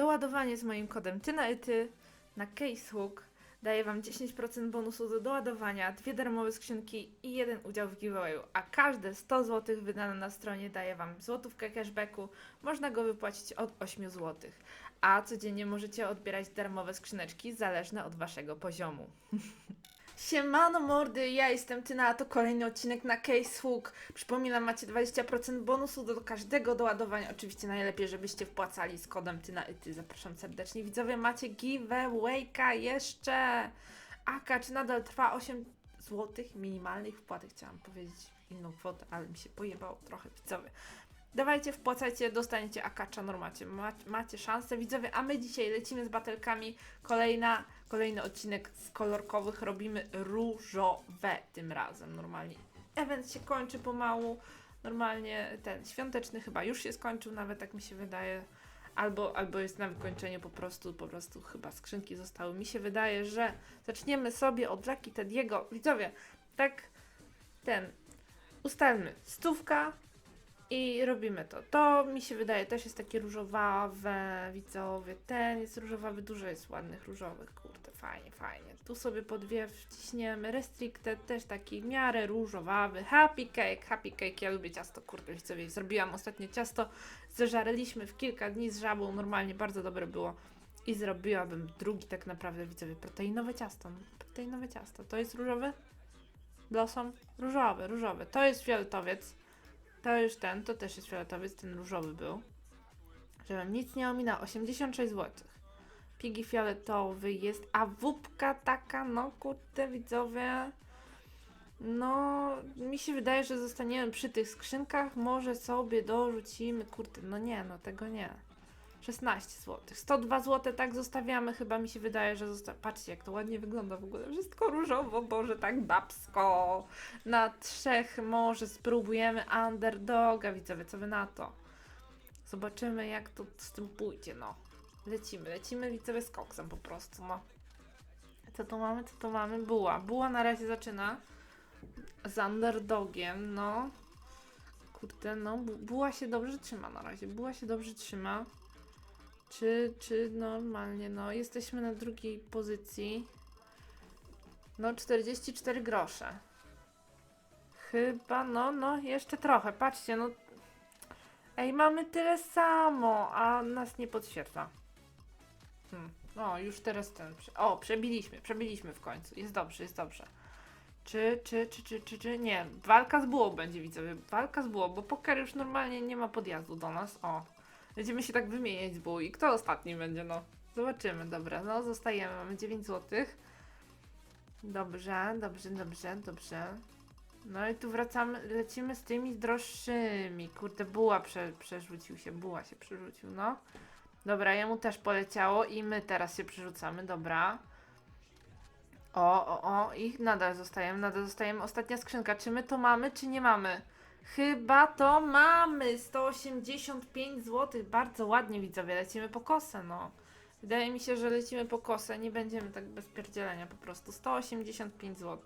Doładowanie z moim kodem. Ty na na Casehook daje Wam 10% bonusu do doładowania, dwie darmowe skrzynki i jeden udział w giveawayu, a każde 100 zł wydane na stronie daje Wam złotówkę cashbacku, można go wypłacić od 8 zł, a codziennie możecie odbierać darmowe skrzyneczki zależne od Waszego poziomu. Siemano mordy, ja jestem Tyna, a to kolejny odcinek na Case Hook. Przypominam, macie 20% bonusu do każdego doładowania. Oczywiście najlepiej, żebyście wpłacali z kodem Tyna i Ty. Zapraszam serdecznie. Widzowie, macie giveawayka jeszcze. Aka, czy nadal trwa 8 zł minimalnej wpłaty? Chciałam powiedzieć inną kwotę, ale mi się pojebało trochę, widzowie. Dawajcie, wpłacajcie, dostaniecie akacza, normalnie, macie, macie szansę, widzowie, a my dzisiaj lecimy z batelkami, kolejna, kolejny odcinek z kolorkowych, robimy różowe tym razem, normalnie. Event się kończy pomału, normalnie ten świąteczny chyba już się skończył, nawet tak mi się wydaje, albo, albo jest na wykończeniu po prostu, po prostu chyba skrzynki zostały. Mi się wydaje, że zaczniemy sobie od Jackie Tediego, widzowie, tak ten, ustalmy, stówka, i robimy to. To mi się wydaje też jest takie różowawe, widzowie. Ten jest różowawy, dużo jest ładnych różowych, kurde, fajnie, fajnie. Tu sobie po dwie wciśniemy. Restricted też taki w miarę różowawy. Happy cake, happy cake. Ja lubię ciasto, kurde, widzowie. Zrobiłam ostatnio ciasto, zeżarliśmy w kilka dni z żabą, normalnie bardzo dobre było. I zrobiłabym drugi tak naprawdę, widzowie, proteinowe ciasto. Proteinowe ciasto. To jest różowy? Blossom? Różowy, różowy. To jest fioletowiec. To już ten, to też jest fioletowiec, ten różowy był. Żebym nic nie ominął, 86 zł. Pigi fioletowy jest, a wupka taka, no kurde widzowie. No, mi się wydaje, że zostaniemy przy tych skrzynkach, może sobie dorzucimy, kurde, no nie, no tego nie. 16 zł. 102 zł tak zostawiamy, chyba mi się wydaje, że zosta... Patrzcie, jak to ładnie wygląda w ogóle. Wszystko różowo, boże, tak babsko. Na trzech może spróbujemy underdoga, widzowie, co wy na to? Zobaczymy, jak to z tym pójdzie, no. Lecimy, lecimy, widzowie, z koksem po prostu, no. Co tu mamy, co tu mamy? Buła. Buła na razie zaczyna z underdogiem, no. Kurde, no, Bu- buła się dobrze trzyma na razie. Buła się dobrze trzyma. Czy, czy normalnie, no, jesteśmy na drugiej pozycji. No, 44 grosze. Chyba, no, no, jeszcze trochę. Patrzcie, no. Ej, mamy tyle samo, a nas nie podświetla. Hmm. O, już teraz ten. O, przebiliśmy, przebiliśmy w końcu. Jest dobrze, jest dobrze. Czy, czy, czy, czy, czy, czy, nie. Walka z bułą będzie, widzowie. Walka z bułą, bo poker już normalnie nie ma podjazdu do nas. O. Będziemy się tak wymieniać z. I kto ostatni będzie, no? Zobaczymy, dobra. No, zostajemy. Mamy 9 zł. Dobrze, dobrze, dobrze, dobrze. No i tu wracamy, lecimy z tymi droższymi. Kurde, buła prze, przerzucił się, buła się przerzucił, no. Dobra, jemu też poleciało i my teraz się przerzucamy, dobra. O, o, o, i nadal zostajemy, nadal zostajemy. Ostatnia skrzynka, czy my to mamy, czy nie mamy? Chyba to mamy! 185 zł, bardzo ładnie widzowie, lecimy po kosę, no. Wydaje mi się, że lecimy po kosę, nie będziemy tak bez pierdzielenia po prostu. 185 zł.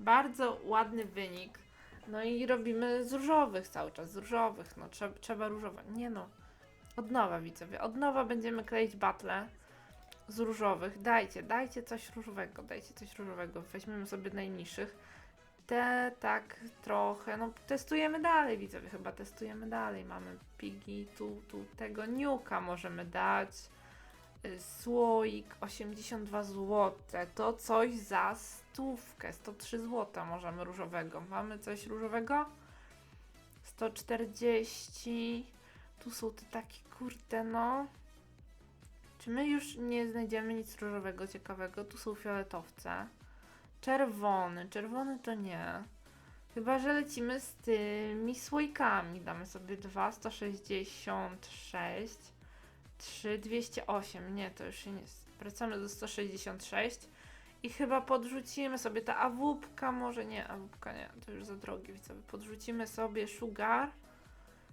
Bardzo ładny wynik. No i robimy z różowych cały czas, z różowych, no trzeba, trzeba różowe. Nie no, od nowa widzowie, od nowa będziemy kleić battle z różowych. Dajcie, dajcie coś różowego, dajcie coś różowego. Weźmiemy sobie najniższych. Te tak trochę, no testujemy dalej widzowie, chyba testujemy dalej. Mamy pigi, tu, tu tego niuka możemy dać. Y, Słoik 82 zł. To coś za stówkę. 103 zł możemy różowego. Mamy coś różowego? 140. Tu są te takie kurde no. Czy my już nie znajdziemy nic różowego ciekawego? Tu są fioletowce. Czerwony. Czerwony to nie. Chyba, że lecimy z tymi słoikami. Damy sobie 2, 166. 3, 208. Nie, to już się nie. Wracamy do 166. I chyba podrzucimy sobie ta awupka, może nie, awupka nie, to już za drogie widzowie. Podrzucimy sobie sugar.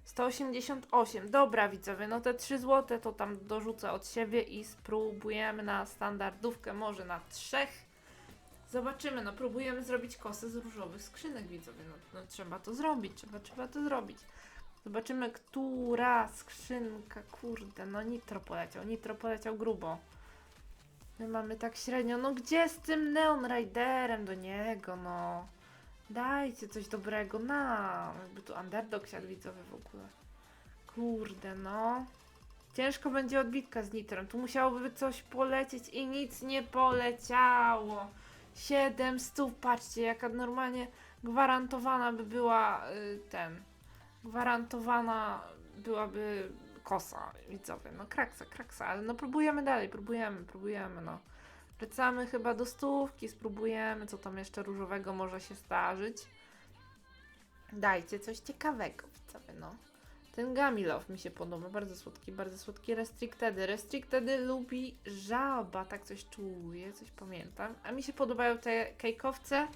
188. Dobra widzowie, no te 3 zł to tam dorzucę od siebie i spróbujemy na standardówkę, może na trzech. Zobaczymy, no próbujemy zrobić kosę z różowych skrzynek widzowie. No, no trzeba to zrobić, trzeba, trzeba to zrobić. Zobaczymy, która skrzynka, kurde, no Nitro poleciał, Nitro poleciał grubo. My mamy tak średnio, no gdzie z tym Neon Riderem do niego, no. Dajcie coś dobrego nam. Jakby tu underdog siadł widzowy w ogóle. Kurde, no. Ciężko będzie odbitka z nitrem. Tu musiałoby coś polecieć i nic nie poleciało. 700, patrzcie, jaka normalnie gwarantowana by była y, ten. Gwarantowana byłaby kosa widzowie. No kraksa, kraksa, ale no próbujemy dalej, próbujemy, próbujemy, no. Wracamy chyba do stówki, spróbujemy, co tam jeszcze różowego może się zdarzyć. Dajcie coś ciekawego, widzowie, no. Ten Gamilow mi się podoba, bardzo słodki, bardzo słodki. Restrictedy. Restrictedy lubi żaba, tak coś czuję, coś pamiętam. A mi się podobają te kejkowce.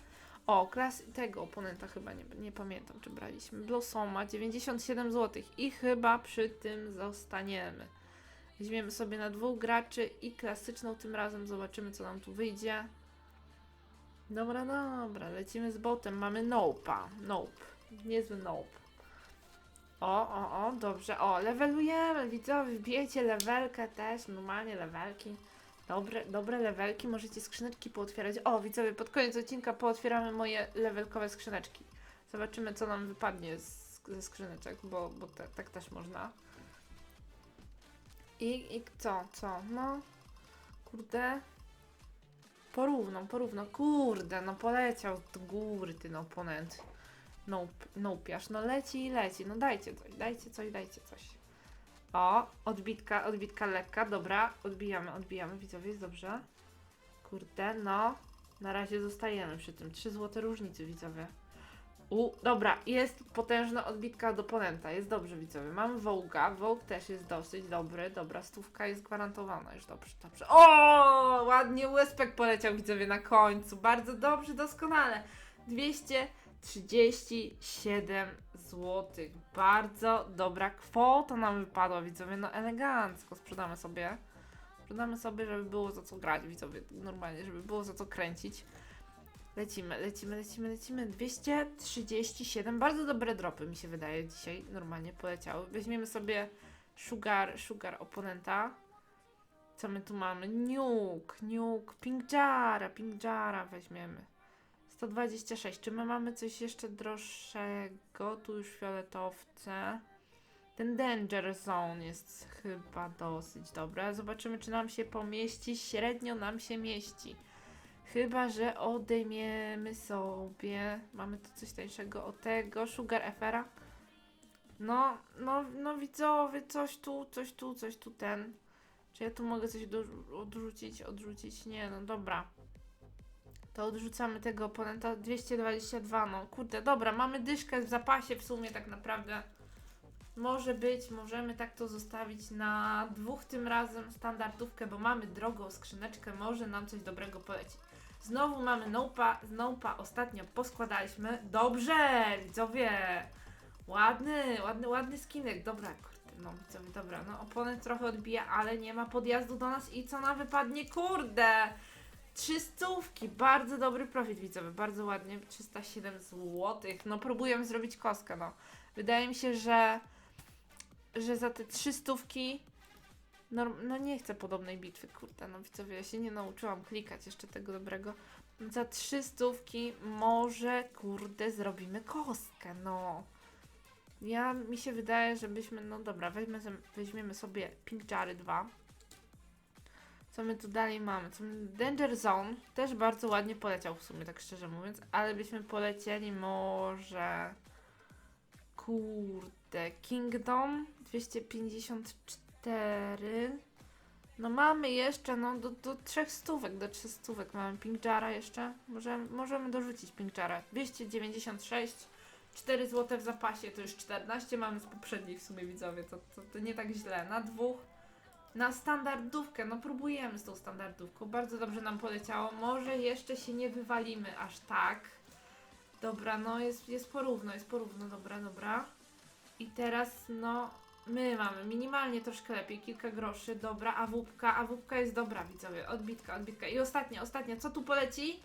O, klas tego oponenta chyba nie, nie pamiętam, czy braliśmy. Blossoma, 97 zł. I chyba przy tym zostaniemy. Weźmiemy sobie na dwóch graczy i klasyczną tym razem zobaczymy, co nam tu wyjdzie. Dobra, dobra, lecimy z botem. Mamy Nope'a. Nope. Niezły Nope. O, o, o, dobrze. O, levelujemy, widzowie, wbijecie levelkę też, normalnie levelki. Dobre, dobre levelki, możecie skrzyneczki pootwierać. O, widzowie, pod koniec odcinka pootwieramy moje levelkowe skrzyneczki. Zobaczymy, co nam wypadnie z, ze skrzyneczek, bo, bo te, tak też można. I, I co, co? No, kurde. Porówno, porówno. Kurde, no poleciał do góry ten oponent. Nope, nopiasz. No leci i leci. No dajcie coś, dajcie coś, dajcie coś. O, odbitka, odbitka lekka, dobra. Odbijamy, odbijamy, widzowie, jest dobrze. Kurde, no. Na razie zostajemy przy tym. 3 złote różnicy, widzowie. U, dobra, jest potężna odbitka od oponenta. Jest dobrze, widzowie. Mamy Wołga. Wołg też jest dosyć dobry. Dobra, stówka jest gwarantowana. Już dobrze, dobrze. O, ładnie USPek poleciał, widzowie, na końcu. Bardzo dobrze, doskonale. 237 zł. Bardzo dobra kwota nam wypadła, widzowie. No elegancko. Sprzedamy sobie. Sprzedamy sobie, żeby było za co grać, widzowie. Normalnie, żeby było za co kręcić. Lecimy, lecimy, lecimy, lecimy. 237. Bardzo dobre dropy mi się wydaje dzisiaj. Normalnie poleciały. Weźmiemy sobie Sugar, Sugar oponenta. Co my tu mamy? Nuke, Nuke, Pink Jara, Pink Jara weźmiemy. 126. Czy my mamy coś jeszcze droższego? Tu już fioletowce. Ten Danger Zone jest chyba dosyć dobry. Zobaczymy, czy nam się pomieści. Średnio nam się mieści. Chyba, że odejmiemy sobie. Mamy tu coś tańszego od tego. Sugar Efera. No, no, no widzowie, coś tu, coś tu, coś tu ten. Czy ja tu mogę coś odrzucić, odrzucić? Nie, no dobra. To odrzucamy tego oponenta 222, no kurde, dobra, mamy dyszkę w zapasie w sumie tak naprawdę. Może być, możemy tak to zostawić na dwóch tym razem standardówkę, bo mamy drogą skrzyneczkę, może nam coś dobrego poleci. Znowu mamy Nopa, z Nopa ostatnio poskładaliśmy. Dobrze, widzowie! Ładny, ładny, ładny skinek, dobra, kurde, no widzowie, dobra, no oponent trochę odbija, ale nie ma podjazdu do nas i co nam wypadnie, kurde! Trzy stówki, bardzo dobry profit widzowy, bardzo ładnie, 307 zł. No próbujemy zrobić kostkę, no. Wydaje mi się, że że za te trzy stówki no, no nie chcę podobnej bitwy, kurde, no widzowie, ja się nie nauczyłam klikać jeszcze tego dobrego. Za trzy stówki może, kurde, zrobimy kostkę, no. Ja, mi się wydaje, żebyśmy, no dobra, weźmy, weźmiemy sobie Pink Jary 2. Co my tu dalej mamy? Co my, Danger Zone też bardzo ładnie poleciał w sumie, tak szczerze mówiąc, ale byśmy polecieli może... Kurde, Kingdom 254. No mamy jeszcze, no do, do trzech stówek, do trzech stówek mamy Pinkjara jeszcze. Może, możemy dorzucić Pinkjara. 296, 4 zł w zapasie, to już 14 mamy z poprzednich w sumie widzowie, to, to, to nie tak źle. Na dwóch, na standardówkę, no próbujemy z tą standardówką, bardzo dobrze nam poleciało. Może jeszcze się nie wywalimy aż tak. Dobra, no jest, jest porówno, jest porówno, dobra, dobra. I teraz, no, my mamy minimalnie troszkę lepiej, kilka groszy, dobra, awupka, awupka jest dobra, widzowie, odbitka, odbitka. I ostatnia, ostatnia, co tu poleci?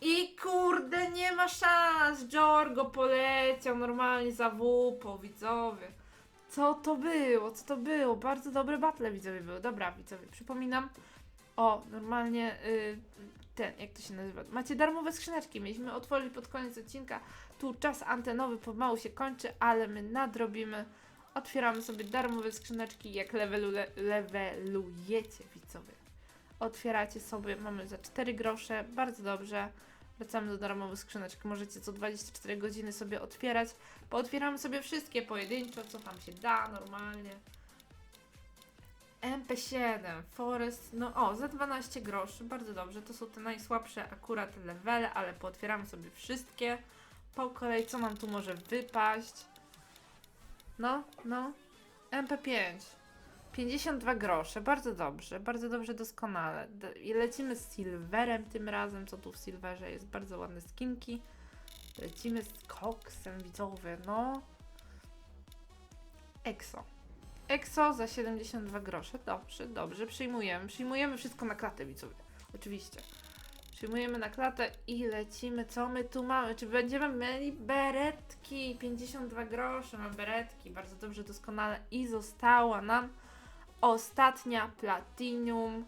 I kurde, nie ma szans! Jorgo poleciał normalnie za WP, widzowie. Co to było? Co to było? Bardzo dobre battle widzowie były. Dobra, widzowie, przypominam. O, normalnie y, ten, jak to się nazywa? Macie darmowe skrzyneczki. Mieliśmy otworzyć pod koniec odcinka. Tu czas antenowy pomału się kończy, ale my nadrobimy. Otwieramy sobie darmowe skrzyneczki, jak levelu, levelujecie, widzowie. Otwieracie sobie, mamy za 4 grosze, bardzo dobrze. Wracamy do darmowych skrzyneczek. Możecie co 24 godziny sobie otwierać. Pootwieramy sobie wszystkie pojedynczo, co tam się da normalnie. MP7, Forest, no o, za 12 groszy, bardzo dobrze. To są te najsłabsze akurat levele, ale pootwieramy sobie wszystkie. Po kolei, co nam tu może wypaść? No, no. MP5. 52 grosze, bardzo dobrze, bardzo dobrze, doskonale. I lecimy z Silverem tym razem, co tu w Silverze jest, bardzo ładne skinki. Lecimy z koksem, widzowie, no. Exo. Exo za 72 grosze, dobrze, dobrze, przyjmujemy, przyjmujemy wszystko na klatę, widzowie, oczywiście. Przyjmujemy na klatę i lecimy, co my tu mamy, czy będziemy mieli beretki, 52 grosze, mamy beretki, bardzo dobrze, doskonale i została nam Ostatnia Platinum.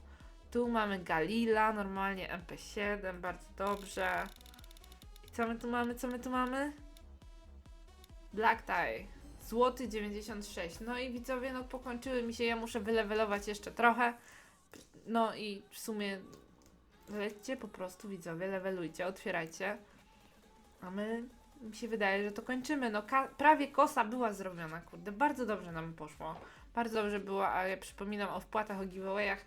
Tu mamy Galila, normalnie MP7, bardzo dobrze. I co my tu mamy? Co my tu mamy? Black Tie. Złoty 96. No i widzowie, no pokończyły mi się, ja muszę wylewelować jeszcze trochę. No i w sumie lećcie po prostu widzowie, levelujcie, otwierajcie. A my, mi się wydaje, że to kończymy. No prawie kosa była zrobiona, kurde, bardzo dobrze nam poszło. Bardzo dobrze było, a ja przypominam o wpłatach, o giveawayach.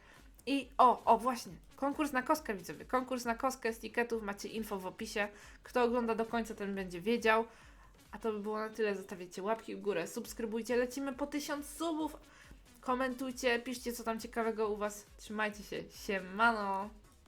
I o, o właśnie, konkurs na kostkę widzowie. Konkurs na kostkę z tiketów, macie info w opisie. Kto ogląda do końca, ten będzie wiedział. A to by było na tyle. Zostawiacie łapki w górę, subskrybujcie, lecimy po 1000 subów. Komentujcie, piszcie co tam ciekawego u Was. Trzymajcie się, siemano!